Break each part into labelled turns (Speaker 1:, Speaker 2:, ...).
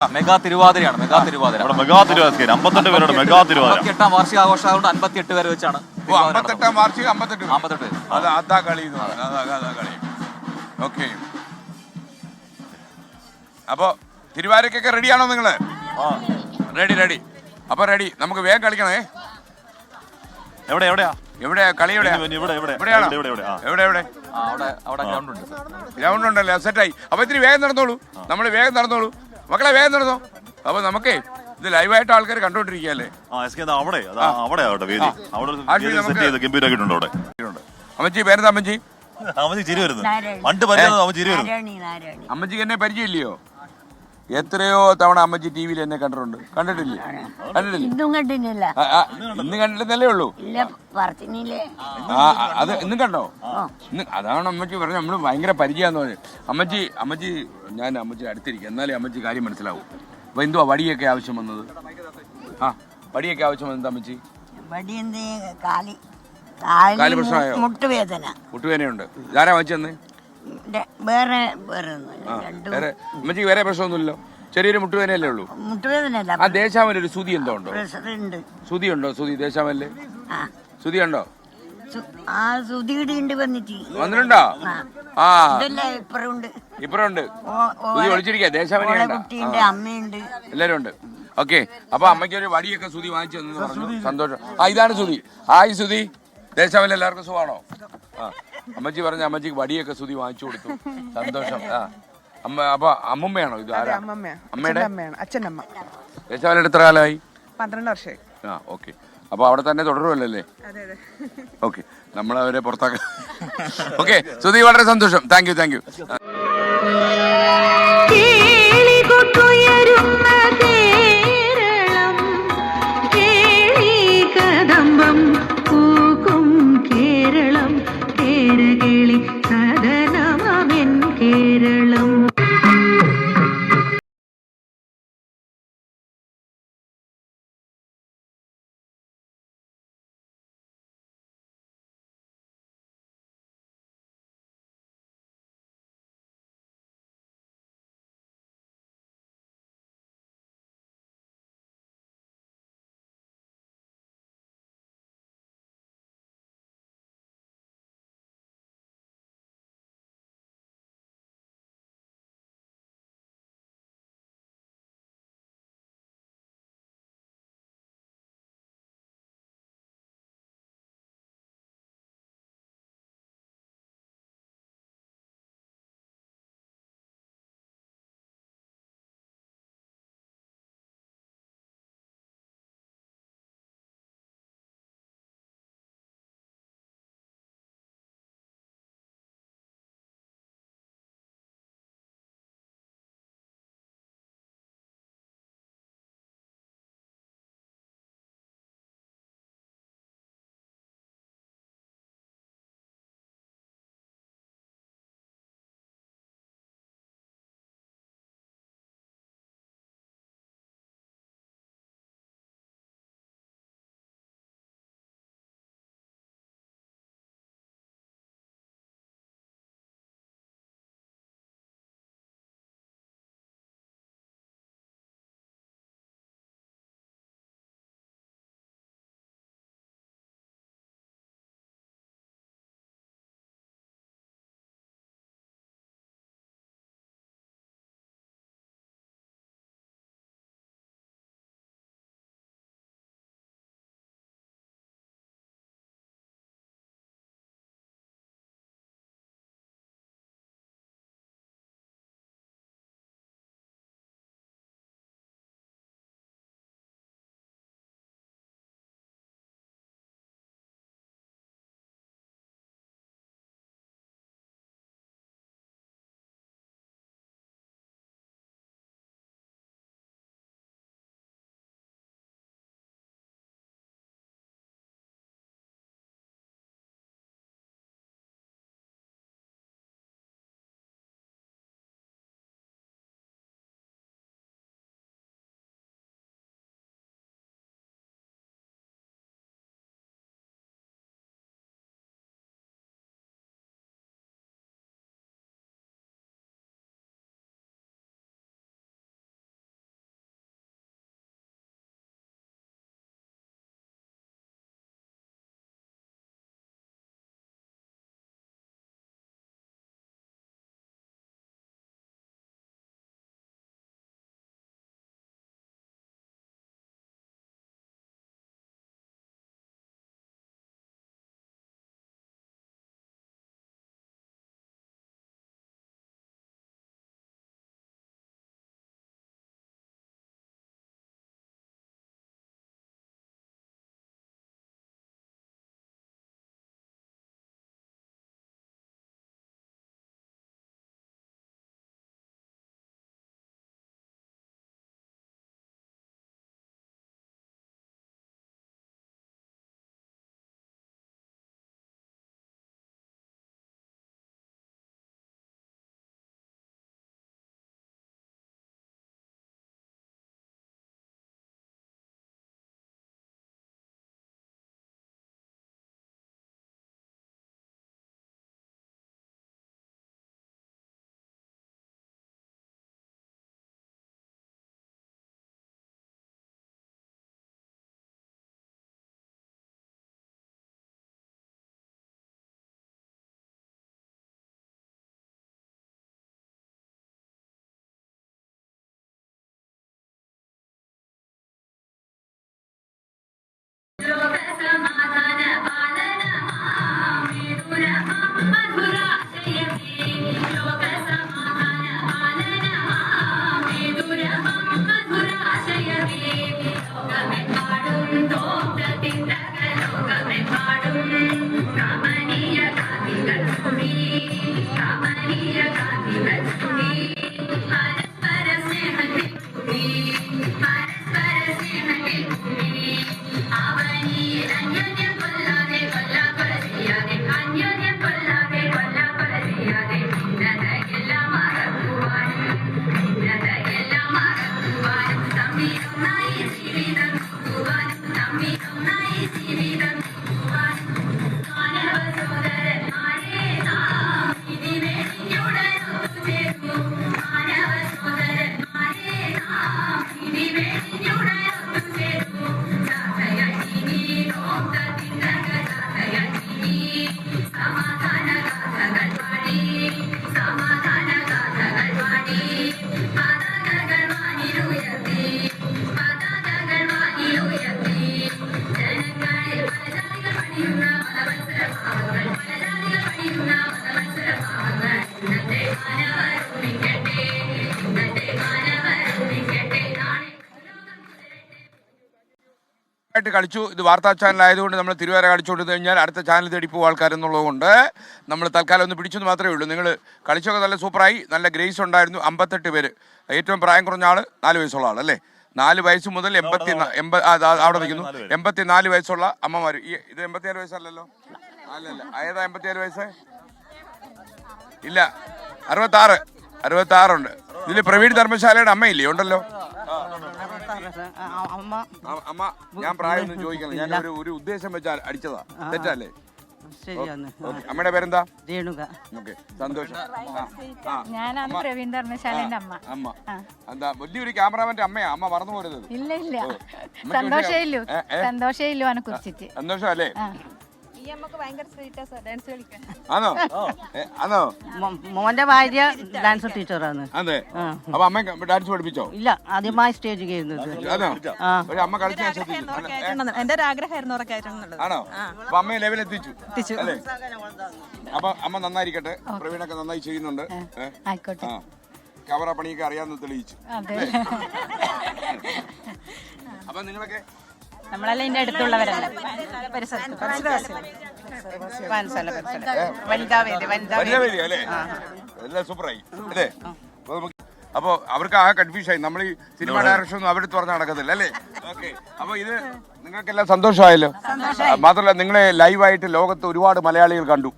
Speaker 1: Mega തിരുവാതിരയാണ് mega Thiruvathira.
Speaker 2: ഇവിടെ mega Thiruvathira അമ്പത്തെട്ട് പേരുടെ മെഗാ തിരുവാതിര.
Speaker 1: അമ്പത്തിയെട്ടാം വാർഷികാഘോഷമായതുകൊണ്ട് അമ്പത്തിയെട്ട് പേര് വെച്ചാണ്
Speaker 3: അമ്പത്തെട്ടാം വാർഷിക അമ്പത്തെട്ട് പേര്.
Speaker 1: അമ്പത്തെട്ട് പേര്.
Speaker 3: അത് അതാ കളി എന്ന് പറയുന്നത്. അതാ അതാ കളി. ഓക്കെ. അപ്പോ തിരുവാരക്കൊക്കെ റെഡിയാണോ നിങ്ങൾ? Ready ready. അപ്പൊ റെഡി. നമുക്ക് വേഗം കളിക്കണേ.
Speaker 2: എവിടെ എവിടെയാ?
Speaker 3: എവിടെ കളി എവിടെ
Speaker 1: ഗ്രൗണ്ട്
Speaker 3: ഉണ്ടല്ലോ? സെറ്റായി അപ്പൊ ഇത്തിരി വേഗം നടന്നോളൂ. നമ്മൾ വേഗം നടന്നോളൂ. മക്കളെ വേഗം നടന്നോ അപ്പൊ നമുക്കേ ഇത് ലൈവായിട്ട് ആൾക്കാർ കണ്ടോണ്ടിരിക്കുകയല്ലേ?
Speaker 2: ആ എസ് കെ അവിടെ അതാ അവിടെ വേദി. അവിടെ
Speaker 3: ആശ്മി
Speaker 2: സെറ്റ്
Speaker 3: നമുക്ക്
Speaker 2: ചെയ്ത് ഗംഭീരാക്കിയിട്ടുണ്ട് അവിടെ.
Speaker 3: അമ്മച്ചി പേരെന്താ അമ്മച്ചി?
Speaker 2: അമ്മച്ചി ചിരി വരുന്നു. പണ്ട് പരിചയം അമ്മ ചിരി വരുന്നു.
Speaker 4: നാരായണി നാരായണി.
Speaker 3: അമ്മച്ചിക്ക് എന്നെ പരിചയമില്ലയോ? എത്രയോ തവണ അമ്മച്ചി ടി വിയിൽ എന്നെ കണ്ടിട്ടുണ്ട്. കണ്ടിട്ടില്ലേ? കണ്ടിട്ടില്ലേ?
Speaker 4: ഇന്നും
Speaker 3: കണ്ടിട്ടില്ല. ഇന്ന് കണ്ടില്ലെന്നല്ലേ ഉള്ളൂ? ആ അത് ഇന്നും കണ്ടോ? ഇന്ന് അതാണ് അമ്മച്ചി പറഞ്ഞത്. നമ്മൾ ഭയങ്കര പരിചയമാന്ന് പറഞ്ഞു. അമ്മച്ചി അമ്മച്ചി ഞാൻ അമ്മച്ചി അടുത്തിരിക്കും. എന്നാലേ അമ്മച്ചി കാര്യം മനസ്സിലാവും. അപ്പൊ എന്തുവാ വടിയൊക്കെ ആവശ്യം വന്നത്? ആ വടിയൊക്കെ ആവശ്യം വന്നത് അമ്മച്ചി?
Speaker 4: കാലി.
Speaker 3: കാലി പ്രശ്നമായോ?
Speaker 4: മുട്ടുവേദന.
Speaker 3: മുട്ടുവേദനയുണ്ട്. ഇതാരാ വാങ്ങിച്ചെന്ന്
Speaker 4: വേറെ വേറെ ഒന്നുമില്ല
Speaker 3: ആ
Speaker 4: രണ്ടു
Speaker 3: വേറെ അമ്മച്ചിക്ക് വേറെ പ്രശ്നമൊന്നുമില്ലല്ലോ. ചെറിയൊരു മുട്ടുവേനയല്ലേ ഉള്ളൂ?
Speaker 4: മുട്ടുവേദനയല്ല.
Speaker 3: ആ ദേശാമല ഒരു സുതി എന്തോ ഉണ്ടോ?
Speaker 4: പ്രഷർ ഉണ്ട്.
Speaker 3: സുതി ഉണ്ടോ സുതി ദേശാമല്ലേ?
Speaker 4: ആ.
Speaker 3: സുതി ഉണ്ടോ
Speaker 4: സു- ആ സുതിയുടെ ഉണ്ട് വന്നിട്ട്.
Speaker 3: വന്നിട്ടുണ്ടോ?
Speaker 4: ആ.
Speaker 3: ആ.
Speaker 4: ഇതല്ല ഇപ്പറും ഉണ്ട്.
Speaker 3: ഇപ്പഴുണ്ട്
Speaker 4: ഓ-
Speaker 3: സുതി ഒളിച്ചിരിക്കുക
Speaker 4: ഓളെ
Speaker 3: വേണ്ട
Speaker 4: കുട്ടിയുണ്ട് അമ്മയുണ്ട്
Speaker 3: എല്ലാരും ഉണ്ട്. ഓക്കെ അപ്പൊ അമ്മയ്ക്ക് ഒരു വടിയൊക്കെ സുതി വാങ്ങിച്ചു തന്നു പറഞ്ഞു. സന്തോഷം. ആ ഇതാണ് സുതി. ആയി സുതി. ദേശാമല്ല എല്ലാവർക്കും സുഖമാണോ? ആ. അമ്മച്ചി പറഞ്ഞ അമ്മച്ചിക്ക് വടിയൊക്കെ സുതി വാങ്ങിച്ചു കൊടുത്തു. സന്തോഷം. ആ. അമ്മ അപ്പൊ അമ്മമ്മയാണോ ഇത്? ആരാ? അമ്മയുടെ?
Speaker 5: അമ്മയാണ് അച്ഛനമ്മ.
Speaker 3: എത്ര കാലമായി?
Speaker 5: പന്ത്രണ്ട് വർഷമായി.
Speaker 3: ആ ഓക്കെ. അപ്പൊ അവിടെ തന്നെ തുടരുമല്ലേ ഓക്കെ. നമ്മളവരെ പുറത്താക്കാം ഓക്കെ. സുധി വളരെ സന്തോഷം. Thank you thank you. ആയിട്ട് കളിച്ചു. ഇത് വാർത്താ ചാനൽ ആയതുകൊണ്ട് നമ്മൾ തിരുവാര കളിച്ചുകൊണ്ട് കഴിഞ്ഞാൽ അടുത്ത ചാനൽ തേടി പോകും ആൾക്കാരെന്നുള്ളതുകൊണ്ട് നമ്മൾ തൽക്കാലം ഒന്ന് പിടിച്ചെന്ന് മാത്രമേ ഉള്ളൂ. നിങ്ങൾ കളിച്ചൊക്കെ നല്ല സൂപ്പറായി നല്ല ഗ്രേസ് ഉണ്ടായിരുന്നു. അമ്പത്തെട്ട് പേര്. ഏറ്റവും പ്രായം കുറഞ്ഞ ആൾ നാല് വയസ്സുള്ള ആൾ അല്ലേ? നാല് വയസ്സ് മുതൽ എൺപത്തി അവിടെ നിൽക്കുന്നു. എൺപത്തിനാല് വയസ്സുള്ള അമ്മമാർ ഇത് എൺപത്തിനാല് വയസ്സല്ലല്ലോ? അല്ലല്ല. ഏതാ എൺപത്തിനാല് വയസ്സ്? ഇല്ല. അറുപത്താറ്. അറുപത്താറുണ്ട്. ഇതിൽ പ്രവീൺ ധർമ്മശാലയുടെ അമ്മയില്ലേ? ഉണ്ടല്ലോ.
Speaker 6: അമ്മ.
Speaker 3: അമ്മ ഞാൻ പ്രായമൊന്നും ചോദിക്കണം ഞാൻ ഒരു ഒരു ഉദ്ദേശം വെച്ചാൽ അടിച്ചതാ. തെറ്റല്ലേ?
Speaker 6: ശരിയാണ്.
Speaker 3: ഓക്കേ. അമ്മയുടെ പേരെന്താ?
Speaker 6: രേണുക.
Speaker 3: ഓക്കെ. സന്തോഷം.
Speaker 7: ഞാനാണ് പ്രവീൺ ധർമ്മശാലന്റെ അമ്മ.
Speaker 3: അമ്മ. എന്താ വലിയൊരു ക്യാമറാമാന്റെ അമ്മയാ. അമ്മ മറന്നു പോരുത്.
Speaker 7: ഇല്ല ഇല്ല.
Speaker 3: അമ്മയ്ക്ക്
Speaker 7: സന്തോഷേ ഇല്ലു
Speaker 3: ഏ, ഏ?
Speaker 7: സന്തോഷേ ഇല്ലു അവനെ കുറിച്ചിട്ട്.
Speaker 3: സന്തോഷം ആണോ? ആണോ?
Speaker 6: മോന്റെ ഭാര്യ ഡാൻസ് ടീച്ചറാണ്
Speaker 3: അതെ. അപ്പൊ അമ്മ ഡാൻസ് പഠിപ്പിച്ചോ?
Speaker 6: ഇല്ല ആദ്യമായി സ്റ്റേജ്?
Speaker 5: എന്റെ ഒരു ആഗ്രഹമായിരുന്നു
Speaker 3: ആണോ? അപ്പൊ അമ്മയെ ലെവൽ എത്തിച്ചു. അപ്പൊ അമ്മ നന്നായിരിക്കട്ടെ. പ്രവീണൊക്കെ നന്നായി ചെയ്യുന്നുണ്ട്. ക്യാമറ പണിയൊക്കെ അറിയാമെന്ന് തെളിയിച്ചു.
Speaker 7: അതെ.
Speaker 3: അപ്പൊ നിങ്ങളൊക്കെ
Speaker 5: നമ്മളെല്ലാം ഇതിന്റെ അടുത്തുള്ളവരല്ല?
Speaker 3: എല്ലാം സൂപ്പറായി. അല്ലേ? അപ്പൊ അവർക്ക് ആ കൺഫ്യൂഷൻ ആയി. നമ്മൾ ഈ സിനിമ ഡയറക്ഷൻ ഒന്നും അവരുടെ തുറന്ന് നടക്കത്തില്ല അല്ലേ? ഓക്കെ. അപ്പൊ ഇത് നിങ്ങൾക്കെല്ലാം സന്തോഷമായല്ലോ? മാത്രമല്ല നിങ്ങളെ ലൈവായിട്ട് ലോകത്ത് ഒരുപാട് മലയാളികൾ കണ്ടു.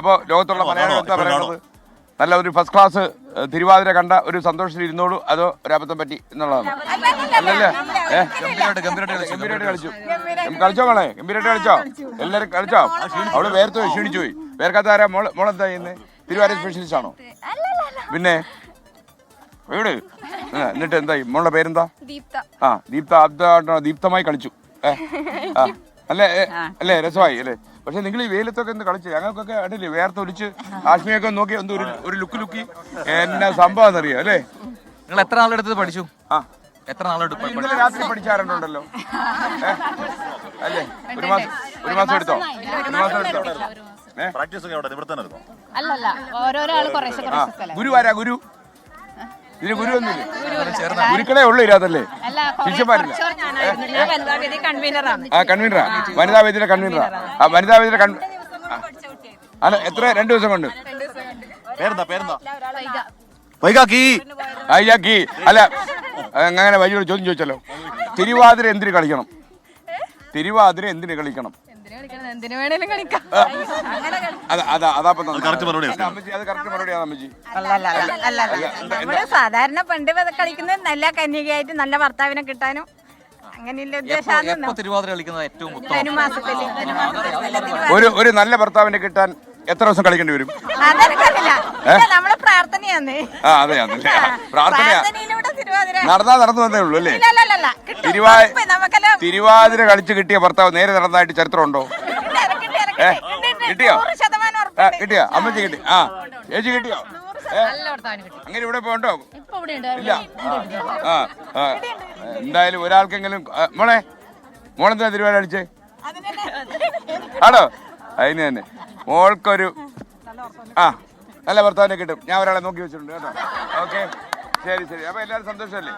Speaker 3: അപ്പൊ ലോകത്തുള്ള മലയാളികൾ എന്താ പറയുന്നത്? നല്ല ഒരു ഫസ്റ്റ് ക്ലാസ് തിരുവാതിര കണ്ട ഒരു സന്തോഷത്തിൽ ഇരുന്നോളൂ. അതോ ഒരബദ്ധം പറ്റി എന്നുള്ളതാണ്. അല്ലല്ലേ?
Speaker 1: ഗംഭീരമായിട്ട് കളിച്ചു?
Speaker 3: കളിച്ചു. മോളെ? ഗംഭീരമായിട്ട് കളിച്ചോ? എല്ലാരും കളിച്ചോ? അവൾ വേർത്ത് പോയി ക്ഷീണിച്ചു പോയി. വേർക്കാത്ത ആരാ? മോൾ മോളെന്താ ചെയ്യുന്നത് തിരുവാതിര സ്പെഷ്യലിസ്റ്റ് ആണോ? പിന്നെ? എവിടെ? ആ, എന്നിട്ട് എന്തായി മോളുടെ പേരെന്താ?
Speaker 7: ദീപ്ത.
Speaker 3: ആ ദീപ്ത ദീപ്തമായി കളിച്ചു. ഏ, ആ. അല്ലേ അല്ലേ രസമായി അല്ലേ? പക്ഷെ നിങ്ങൾ ഈ വെയിലത്തൊക്കെ എന്ത് കളിച്ച് ഞങ്ങൾക്കൊക്കെ അടില്ലേ വേർത്തൊലിച്ച് ആശ്മിയൊക്കെ നോക്കി എന്തോ ഒരു ഒരു ലുക്ക് ലുക്കി എന്നെ സംഭവം എന്നറിയാം അല്ലേ?
Speaker 1: നിങ്ങൾ എത്ര നാളെടുത്ത് പഠിച്ചു?
Speaker 3: ആ.
Speaker 1: എത്ര നാളെടുത്ത്
Speaker 3: ഇന്നലെ രാത്രി പഠിച്ചാറുണ്ടല്ലോ. അല്ലേ? ഒരു മാസം ഒരു മാസം എടുത്തോ? ഒരു മാസം എടുത്തോ? ഏ?
Speaker 2: പ്രാക്ടീസ് ഒക്കെ അവിടെ ഇവിടെ തന്നെ
Speaker 7: അല്ലല്ല ഓരോരോ ആൾ കുറേശ്ശെ
Speaker 3: ഗുരു ആരാ ഗുരു? ഇതിന് ഗുരു ഒന്നുമില്ലേ ഗുരുക്കളെ ഉള്ളു ഇതിനകത്തല്ലേ?
Speaker 7: അല്ല
Speaker 3: ശിഷ്യന്മാരില്ല ആ കൺവീനറാ. വനിതാ വേദിയുടെ കൺവീനറാ. ആ വനിതാ വേദിയുടെ കൺ. അല്ല എത്ര? രണ്ടു ദിവസം കൊണ്ട്.
Speaker 2: പേരെന്താ പേരെന്താ? വൈകാക്കി
Speaker 3: അയ്യാക്കി അല്ല അങ്ങനെ വൈകിട്ട് ചോദ്യം ചോദിച്ചല്ലോ തിരുവാതിര എന്തിന് കളിക്കണം? തിരുവാതിര എന്തിന് കളിക്കണം?
Speaker 7: എന്തിനു വേണേലും കളിക്കാം.
Speaker 3: അതാ അതാ
Speaker 2: അത്
Speaker 3: അത്
Speaker 7: നമ്മൾ സാധാരണ പണ്ട് കളിക്കുന്നത് നല്ല കന്യകയായിട്ട് നല്ല ഭർത്താവിനെ കിട്ടാനും
Speaker 3: ഒരു ഒരു നല്ല ഭർത്താവിനെ കിട്ടാൻ എത്ര ദിവസം കളിക്കേണ്ടി വരും?
Speaker 7: നമ്മളെ പ്രാർത്ഥനയാന്ന്.
Speaker 3: ആ അതെ അതല്ലേ പ്രാർത്ഥനയാ. നടന്നാ നടന്നു വന്നേ ഉള്ളൂ അല്ലേ? തിരുവാതിര കളിച്ച് കിട്ടിയ ഭർത്താവ് നേരെ നടന്നതായിട്ട് ചരിത്രമുണ്ടോ. ഏ? കിട്ടിയോ? കിട്ടിയോ? അമ്മച്ചി കിട്ടി. ആ ചേച്ചി കിട്ടിയോ? അങ്ങനെ ഇവിടെ പോണ്ടോ
Speaker 7: ഇപ്പൊ ഇവിടെ ഉണ്ട്.
Speaker 3: ഇല്ല. ആ ആ. എന്തായാലും ഒരാൾക്കെങ്കിലും മോളെ മോളെന്താ തിരുവാതിര കളിച്ചേ? ആണോ? അതിന് തന്നെ. മോൾക്കൊരു ആ നല്ല ഭർത്താവിനെ കിട്ടും. ഞാൻ ഒരാളെ നോക്കി വെച്ചിട്ടുണ്ട് കേട്ടോ. ഓക്കെ. ശരി ശരി. അപ്പൊ എല്ലാവരും സന്തോഷമല്ലേ?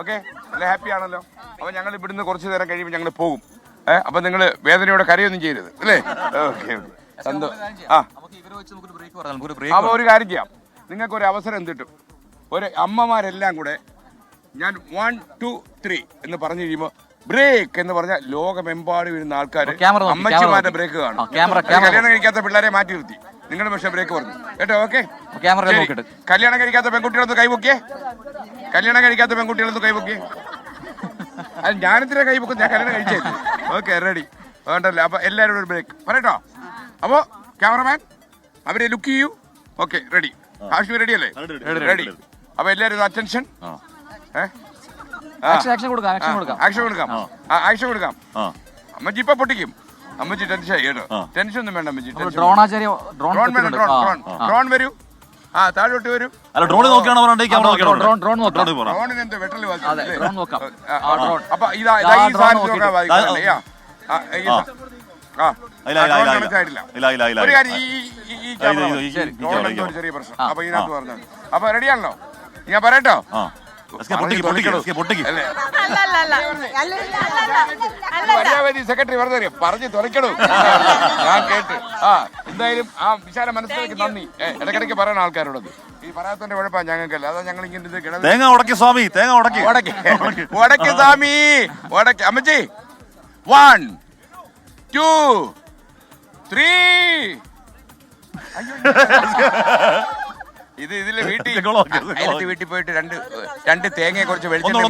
Speaker 3: ഓക്കെ നല്ല ഹാപ്പി ആണല്ലോ? അപ്പൊ ഞങ്ങൾ ഇവിടുന്ന് കുറച്ച് നേരം കഴിയുമ്പോൾ ഞങ്ങൾ പോകും. ഏഹ് അപ്പൊ നിങ്ങൾ വേദനയോടെ കരയൊന്നും ചെയ്യരുത് അല്ലേ? ഓക്കെ സന്തോഷം ആ ഒരു കാര്യം ചെയ്യാം. നിങ്ങൾക്ക് ഒരു അവസരം കിട്ടും ഒരു അമ്മമാരെല്ലാം കൂടെ ഞാൻ വൺ ടു ത്രീ എന്ന് പറഞ്ഞു കഴിയുമ്പോൾ ബ്രേക്ക് എന്ന് പറഞ്ഞാൽ ലോകമെമ്പാടും ഇരുന്ന ആൾക്കാർ അമ്മച്ചിമാരുടെ ബ്രേക്ക് കാണും. കല്യാണം കഴിക്കാത്ത പിള്ളേരെ മാറ്റി നിർത്തി. നിങ്ങൾ പക്ഷേ ബ്രേക്ക് പറഞ്ഞു കേട്ടോ ഓക്കെ
Speaker 1: ക്യാമറ നോക്കിയിട്ട്.
Speaker 3: കല്യാണം കഴിക്കാത്ത പെൺകുട്ടികളൊന്ന് കൈപൊക്കിയേ കല്യാണം കഴിക്കാത്ത പെൺകുട്ടികളൊന്ന് കൈപൊക്കിയേ അത് ഞാനെന്തിനാ കൈപൊക്കും ഞാൻ കല്യാണം കഴിച്ചേ. ഓക്കെ റെഡി വേണ്ടല്ലോ? അപ്പൊ എല്ലാവരും ഒരു ബ്രേക്ക് പറയട്ടോ. അപ്പോ ക്യാമറമാൻ അവരെ ലുക്ക് ചെയ്യൂ. ഓക്കെ റെഡി കാശ്മീർ റെഡി അല്ലേ? റെഡി
Speaker 2: അപ്പോൾ
Speaker 3: അപ്പൊ എല്ലാവരും അറ്റൻഷൻ
Speaker 1: ആക്ഷൻ ആക്ഷൻ കൊടുക്കാം ആക്ഷൻ കൊടുക്കാം.
Speaker 3: ആക്ഷൻ കൊടുക്കാം. അമ്മച്ചി ഇപ്പൊ പൊട്ടിക്കും. അമ്മച്ചി ടെൻഷൻ കേട്ടോ ടെൻഷൻ ഒന്നും വേണ്ട അമ്മച്ചി ടെൻഷൻ
Speaker 1: ഡ്രോണാചാര്യ ഡ്രോൺ
Speaker 3: ഡ്രോൺ വേണം ഡ്രോൺ ഡ്രോൺ ഡ്രോൺ വരൂ ആ താഴോട്ട് വരൂ
Speaker 2: അല്ല ഡ്രോണിൽ നോക്കിയാണോ പറയണ്ടേ ക്യാമറ
Speaker 1: ഡ്രോൺ,
Speaker 2: നോക്കിയാണോ
Speaker 1: ഡ്രോൺ, ഡ്രോൺ നോക്കാം.
Speaker 3: ഡ്രോണിന് എന്ത്?
Speaker 1: ഡ്രോൺ നോക്കാം.
Speaker 3: അപ്പൊ ഇതാ ഇതാ ഈ സാധനം നോക്കാൻ. ആ, ഒരു കാര്യം, ഈ- ഈ- ചെറിയ പ്രശ്നം ഇതിനകത്ത്. അപ്പൊ റെഡിയാണല്ലോ ഞാൻ പറയട്ടോ സെക്രട്ടറി വെറുതെ. പറഞ്ഞു തുറയ്ക്കണു. ഞാൻ കേട്ട്. ആ എന്തായാലും ആ വിശാല മനസ്സിലേക്ക് നന്ദി. ഇടയ്ക്കിടയ്ക്ക് പറയണ ആൾക്കാരോടത് ഈ പറയാത്തതിന്റെ കുഴപ്പമാണ് ഞങ്ങൾക്കല്ല. അതാ ഞങ്ങൾ ഇങ്ങനെ
Speaker 2: തേങ്ങ ഉടക്കി സ്വാമി തേങ്ങ ഉടക്കി.
Speaker 3: ഉടക്കി. ഉടക്കി. സ്വാമി. ഉടക്കി. അമ്മച്ചി. വൺ ടു ത്രീ ഇത് ഇതിലെ വീട്ടിൽ അയലത്ത് വീട്ടിൽ പോയിട്ട് രണ്ട് രണ്ട് തേങ്ങയെ കുറച്ച് വെളിച്ചെണ്ണ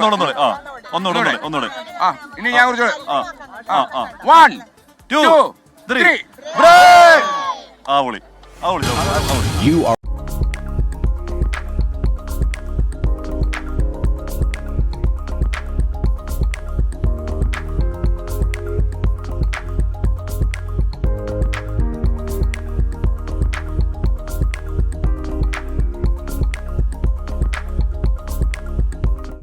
Speaker 2: ആ
Speaker 3: ഇനി ഞാൻ കുറച്ച് വൺ
Speaker 2: ടു ത്രീ
Speaker 3: ത്രീ
Speaker 2: ആ വിളി. ആ വിളി